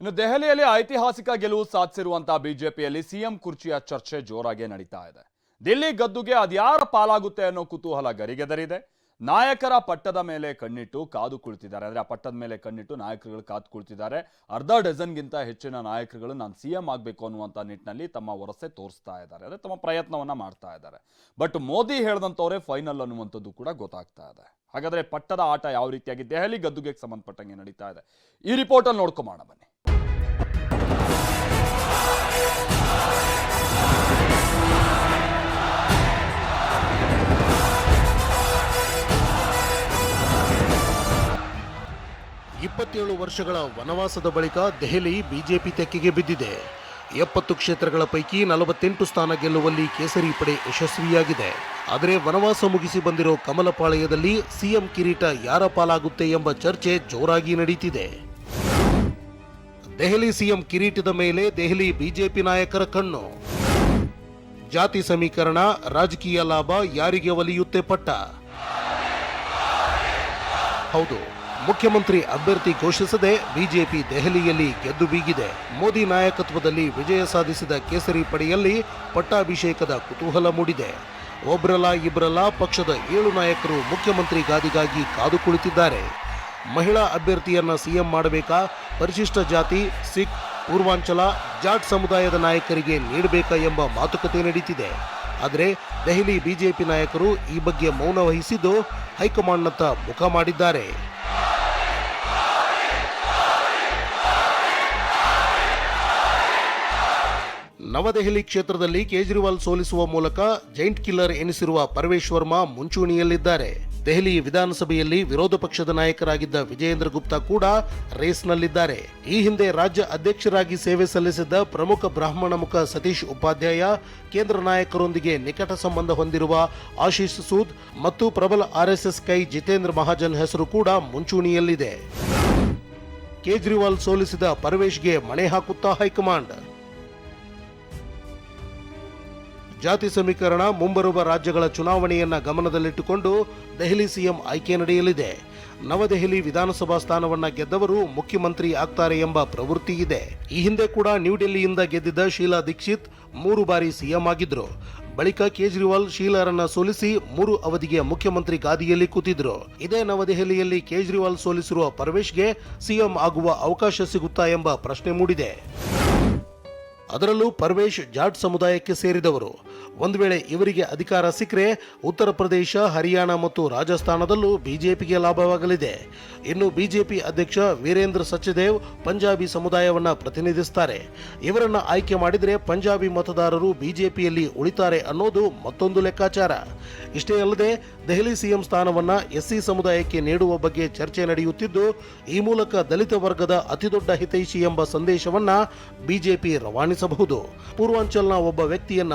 ಇನ್ನು ದೆಹಲಿಯಲ್ಲಿ ಐತಿಹಾಸಿಕ ಗೆಲುವು ಸಾಧಿಸಿರುವಂತಹ ಬಿಜೆಪಿಯಲ್ಲಿ ಸಿಎಂ ಕುರ್ಚಿಯ ಚರ್ಚೆ ಜೋರಾಗಿ ನಡೀತಾ ಇದೆ. ದಿಲ್ಲಿ ಗದ್ದುಗೆ ಅದ್ಯಾರ ಪಾಲಾಗುತ್ತೆ ಅನ್ನೋ ಕುತೂಹಲ ಗರಿಗೆದರಿದೆ. ನಾಯಕರ ಪಟ್ಟದ ಮೇಲೆ ಕಣ್ಣಿಟ್ಟು ಕಾದು ಕುಳಿತಿದ್ದಾರೆ. ಅಂದ್ರೆ ಆ ಪಟ್ಟದ ಮೇಲೆ ಕಣ್ಣಿಟ್ಟು ನಾಯಕರುಗಳು ಕಾದು ಕುಳಿತಿದ್ದಾರೆ. ಅರ್ಧ ಡಜನ್ಗಿಂತ ಹೆಚ್ಚಿನ ನಾಯಕರುಗಳು ನಾನು ಸಿ ಎಂ ಆಗಬೇಕು ಅನ್ನುವಂಥ ನಿಟ್ಟಿನಲ್ಲಿ ತಮ್ಮ ವರಸೆ ತೋರಿಸ್ತಾ ಇದ್ದಾರೆ. ಅಂದ್ರೆ ತಮ್ಮ ಪ್ರಯತ್ನವನ್ನ ಮಾಡ್ತಾ ಇದ್ದಾರೆ. ಬಟ್ ಮೋದಿ ಹೇಳ್ದಂಥವರೇ ಫೈನಲ್ ಅನ್ನುವಂಥದ್ದು ಕೂಡ ಗೊತ್ತಾಗ್ತಾ ಇದೆ. ಹಾಗಾದ್ರೆ ಪಟ್ಟದ ಆಟ ಯಾವ ರೀತಿಯಾಗಿ ದೆಹಲಿ ಗದ್ದುಗೆಗೆ ಸಂಬಂಧಪಟ್ಟಂಗೆ ನಡೀತಾ ಇದೆ. ಈ ರಿಪೋರ್ಟಲ್ಲಿ ನೋಡ್ಕೊಂಬೋಣ ಬನ್ನಿ. ಇಪ್ಪತ್ತೇಳು ವರ್ಷಗಳ ವನವಾಸದ ಬಳಿಕ ದೆಹಲಿ ಬಿಜೆಪಿ ತೆಕ್ಕೆಗೆ ಬಿದ್ದಿದೆ. ಎಪ್ಪತ್ತು ಕ್ಷೇತ್ರಗಳ ಪೈಕಿ ನಲವತ್ತೆಂಟು ಸ್ಥಾನ ಗೆಲ್ಲುವಲ್ಲಿ ಕೇಸರಿ ಪಡೆ ಯಶಸ್ವಿಯಾಗಿದೆ. ಆದರೆ ವನವಾಸ ಮುಗಿಸಿ ಬಂದಿರೋ ಕಮಲಪಾಳ್ಯದಲ್ಲಿ ಸಿಎಂ ಕಿರೀಟ ಯಾರ ಪಾಲಾಗುತ್ತೆ ಎಂಬ ಚರ್ಚೆ ಜೋರಾಗಿ ನಡೀತಿದೆ. ದೆಹಲಿ ಸಿಎಂ ಕಿರೀಟದ ಮೇಲೆ ದೆಹಲಿ ಬಿಜೆಪಿ ನಾಯಕರ ಕಣ್ಣು. ಜಾತಿ ಸಮೀಕರಣ, ರಾಜಕೀಯ ಲಾಭ ಯಾರಿಗೆ ಒಲಿಯುತ್ತೆ ಪಟ್ಟ? ಹೌದು ಮುಖ್ಯಮಂತ್ರಿ ಅಭ್ಯರ್ಥಿ ಘೋಷಿಸದೆ ಬಿಜೆಪಿ ದೆಹಲಿಯಲ್ಲಿ ಗೆದ್ದು ಬೀಗಿದೆ. ಮೋದಿ ನಾಯಕತ್ವದಲ್ಲಿ ವಿಜಯ ಸಾಧಿಸಿದ ಕೇಸರಿ ಪಡೆಯಲ್ಲಿ ಪಟ್ಟಾಭಿಷೇಕದ ಕುತೂಹಲ ಮೂಡಿದೆ. ಒಬ್ರಲ್ಲ ಇಬ್ರಲ್ಲ ಪಕ್ಷದ ಏಳು ನಾಯಕರು ಮುಖ್ಯಮಂತ್ರಿ ಗಾದಿಗಾಗಿ ಕಾದು ಕುಳಿತಿದ್ದಾರೆ. ಮಹಿಳಾ ಅಭ್ಯರ್ಥಿಯನ್ನ ಸಿಎಂ ಮಾಡಬೇಕಾ? ಪರಿಶಿಷ್ಟ ಜಾತಿ, ಸಿಖ್, ಪೂರ್ವಾಂಚಲ, ಜಾಟ್ ಸಮುದಾಯದ ನಾಯಕರಿಗೆ ನೀಡಬೇಕಾ ಎಂಬ ಮಾತುಕತೆ ನಡೀತಿದೆ. ಆದರೆ ದೆಹಲಿ ಬಿಜೆಪಿ ನಾಯಕರು ಈ ಬಗ್ಗೆ ಮೌನ ವಹಿಸಿದ್ದು ಹೈಕಮಾಂಡ್ನತ್ತ ಮುಖ ಮಾಡಿದ್ದಾರೆ. ನವದೆಹಲಿ ಕ್ಷೇತ್ರದಲ್ಲಿ ಕೇಜ್ರಿವಾಲ್ ಸೋಲಿಸುವ ಮೂಲಕ ಜೈಂಟ್ ಕಿಲ್ಲರ್ ಎನಿಸಿರುವ ಪರವೇಶ್ ವರ್ಮಾ ಮುಂಚೂಣಿಯಲ್ಲಿದ್ದಾರೆ. ದೆಹಲಿ ವಿಧಾನಸಭೆಯಲ್ಲಿ ವಿರೋಧ ಪಕ್ಷದ ನಾಯಕರಾಗಿದ್ದ ವಿಜಯೇಂದ್ರ ಗುಪ್ತಾ ಕೂಡ ರೇಸ್ನಲ್ಲಿದ್ದಾರೆ. ಈ ಹಿಂದೆ ರಾಜ್ಯ ಅಧ್ಯಕ್ಷರಾಗಿ ಸೇವೆ ಸಲ್ಲಿಸಿದ್ದ ಪ್ರಮುಖ ಬ್ರಾಹ್ಮಣ ಮುಖ ಸತೀಶ್ ಉಪಾಧ್ಯಾಯ, ಕೇಂದ್ರ ನಾಯಕರೊಂದಿಗೆ ನಿಕಟ ಸಂಬಂಧ ಹೊಂದಿರುವ ಆಶೀಶ್ ಸೂದ್ ಮತ್ತು ಪ್ರಬಲ ಆರ್ಎಸ್ಎಸ್ ಕೈ ಜಿತೇಂದ್ರ ಮಹಾಜನ್ ಹೆಸರು ಕೂಡ ಮುಂಚೂಣಿಯಲ್ಲಿದೆ. ಕೇಜ್ರಿವಾಲ್ ಸೋಲಿಸಿದ ಪರವೇಶ್ಗೆ ಮಣೆ ಹಾಕುತ್ತಾ ಹೈಕಮಾಂಡ್. ಜಾತಿ ಸಮೀಕರಣ ಮುಂಬರುವ ರಾಜ್ಯಗಳ ಚುನಾವಣೆಯನ್ನ ಗಮನದಲ್ಲಿಟ್ಟುಕೊಂಡು ದೆಹಲಿ ಸಿಎಂ ಆಯ್ಕೆ ನಡೆಯಲಿದೆ. ನವದೆಹಲಿ ವಿಧಾನಸಭಾ ಸ್ಥಾನವನ್ನ ಗೆದ್ದವರು ಮುಖ್ಯಮಂತ್ರಿ ಆಗ್ತಾರೆ ಎಂಬ ಪ್ರವೃತ್ತಿ ಇದೆ. ಈ ಹಿಂದೆ ಕೂಡ ನ್ಯೂಡೆಲ್ಲಿಯಿಂದ ಗೆದ್ದಿದ್ದ ಶೀಲಾ ದೀಕ್ಷಿತ್ ಮೂರು ಬಾರಿ ಸಿಎಂ ಆಗಿದ್ರು. ಬಳಿಕ ಕೇಜ್ರಿವಾಲ್ ಶೀಲಾರನ್ನ ಸೋಲಿಸಿ ಮೂರು ಅವಧಿಗೆ ಮುಖ್ಯಮಂತ್ರಿ ಗಾದಿಯಲ್ಲಿ ಕೂತಿದ್ರು. ಇದೇ ನವದೆಹಲಿಯಲ್ಲಿ ಕೇಜ್ರಿವಾಲ್ ಸೋಲಿಸಿರುವ ಪರವೇಶ್ಗೆ ಸಿಎಂ ಆಗುವ ಅವಕಾಶ ಸಿಗುತ್ತಾ ಎಂಬ ಪ್ರಶ್ನೆ ಮೂಡಿದೆ. ಅದರಲ್ಲೂ ಪರ್ವೇಶ್ ಜಾಟ್ ಸಮುದಾಯಕ್ಕೆ ಸೇರಿದವರು. ಒಂದು ವೇಳೆ ಇವರಿಗೆ ಅಧಿಕಾರ ಸಿಕ್ಕರೆ ಉತ್ತರ ಪ್ರದೇಶ, ಹರಿಯಾಣ ಮತ್ತು ರಾಜಸ್ಥಾನದಲ್ಲೂ ಬಿಜೆಪಿಗೆ ಲಾಭವಾಗಲಿದೆ. ಇನ್ನು ಬಿಜೆಪಿ ಅಧ್ಯಕ್ಷ ವೀರೇಂದ್ರ ಸಚ್ದೇವ್ ಪಂಜಾಬಿ ಸಮುದಾಯವನ್ನ ಪ್ರತಿನಿಧಿಸುತ್ತಾರೆ ಇವರನ್ನು ಆಯ್ಕೆ ಮಾಡಿದರೆ ಪಂಜಾಬಿ ಮತದಾರರು ಬಿಜೆಪಿಯಲ್ಲಿ ಉಳಿತಾರೆ ಅನ್ನೋದು ಮತ್ತೊಂದು ಲೆಕ್ಕಾಚಾರ. ಇಷ್ಟೇ ಅಲ್ಲದೆ ದೆಹಲಿ ಸಿಎಂ ಸ್ಥಾನವನ್ನ ಎಸ್ಸಿ ಸಮುದಾಯಕ್ಕೆ ನೀಡುವ ಬಗ್ಗೆ ಚರ್ಚೆ ನಡೆಯುತ್ತಿದ್ದು, ಈ ಮೂಲಕ ದಲಿತ ವರ್ಗದ ಅತಿದೊಡ್ಡ ಹಿತೈಷಿ ಎಂಬ ಸಂದೇಶವನ್ನ ಬಿಜೆಪಿ ರವಾನಿಸಬಹುದು. ಪೂರ್ವಾಂಚಲ್ನ ಒಬ್ಬ ವ್ಯಕ್ತಿಯನ್ನ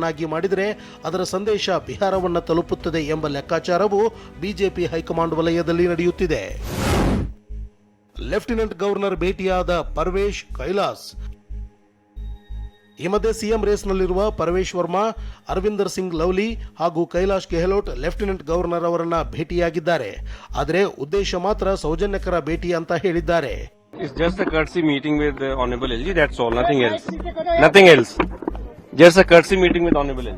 ಮುಖ್ಯಮಂತ್ರಿಯನ್ನಾಗಿ ಮಾಡಿದರೆ ಅದರ ಸಂದೇಶ ಬಿಹಾರವನ್ನು ತಲುಪುತ್ತದೆ ಎಂಬ ಲೆಕ್ಕಾಚಾರವು ಬಿಜೆಪಿ ಹೈಕಮಾಂಡ್ ವಲಯದಲ್ಲಿ ನಡೆಯುತ್ತಿದೆ. ಲೆಫ್ಟಿನೆಂಟ್ ಗವರ್ನರ್ ಭೇಟಿಯಾದ ಪರ್ವೇಶ್ ಕೈಲಾಸ್. ಈ ಮಧ್ಯೆ ಸಿಎಂ ರೇಸ್ನಲ್ಲಿರುವ ಪರವೇಶ್ ವರ್ಮಾ, ಅರವಿಂದರ್ ಸಿಂಗ್ ಲವ್ಲಿ ಹಾಗೂ ಕೈಲಾಶ್ ಗೆಹ್ಲೋಟ್ ಲೆಫ್ಟಿನೆಂಟ್ ಗವರ್ನರ್ ಅವರನ್ನ ಭೇಟಿಯಾಗಿದ್ದಾರೆ. ಆದರೆ ಉದ್ದೇಶ ಮಾತ್ರ ಸೌಜನ್ಯಕರ ಭೇಟಿ ಅಂತ ಹೇಳಿದ್ದಾರೆ. Just a courtesy meeting with Honorable.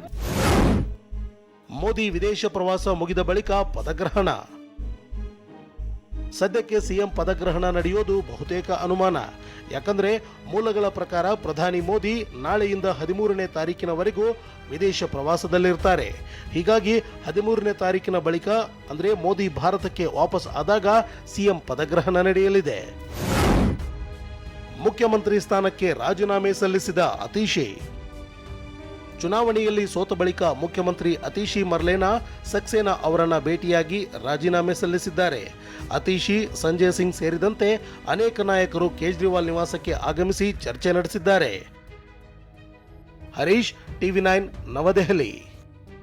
Modi ವಿದೇಶ ಪ್ರವಾಸ ಮುಗಿದ ಬಳಿಕ ಪದಗ್ರಹಣ. ಸದ್ಯಕ್ಕೆ ಸಿಎಂ ಪದಗ್ರಹಣ ನಡೆಯೋದು ಬಹುತೇಕ ಅನುಮಾನ. ಯಾಕಂದ್ರೆ ಮೂಲಗಳ ಪ್ರಕಾರ ಪ್ರಧಾನಿ ಮೋದಿ ನಾಳೆಯಿಂದ ಹದಿಮೂರನೇ ತಾರೀಕಿನವರೆಗೂ ವಿದೇಶ ಪ್ರವಾಸದಲ್ಲಿರ್ತಾರೆ. ಹೀಗಾಗಿ ಹದಿಮೂರನೇ ತಾರೀಕಿನ ಬಳಿಕ ಅಂದ್ರೆ ಮೋದಿ ಭಾರತಕ್ಕೆ ವಾಪಸ್ ಆದಾಗ ಸಿಎಂ ಪದಗ್ರಹಣ ನಡೆಯಲಿದೆ. ಮುಖ್ಯಮಂತ್ರಿ ಸ್ಥಾನಕ್ಕೆ ರಾಜೀನಾಮೆ ಸಲ್ಲಿಸಿದ ಅತೀಶಿ. ಚುನಾವಣೆಯಲ್ಲಿ ಸೋತ ಬಳಿಕ ಮುಖ್ಯಮಂತ್ರಿ ಅತೀಶಿ ಮರ್ಲೇನಾ ಸಕ್ಸೇನಾ ಅವರನ್ನು ಭೇಟಿಯಾಗಿ ರಾಜೀನಾಮೆ ಸಲ್ಲಿಸಿದ್ದಾರೆ. ಅತೀಶಿ, ಸಂಜಯ್ ಸಿಂಗ್ ಸೇರಿದಂತೆ ಅನೇಕ ನಾಯಕರು ಕೇಜ್ರಿವಾಲ್ ನಿವಾಸಕ್ಕೆ ಆಗಮಿಸಿ ಚರ್ಚೆ ನಡೆಸಿದ್ದಾರೆ. ಹರೀಶ್, ಟಿವಿ ನೈನ್, ನವದೆಹಲಿ.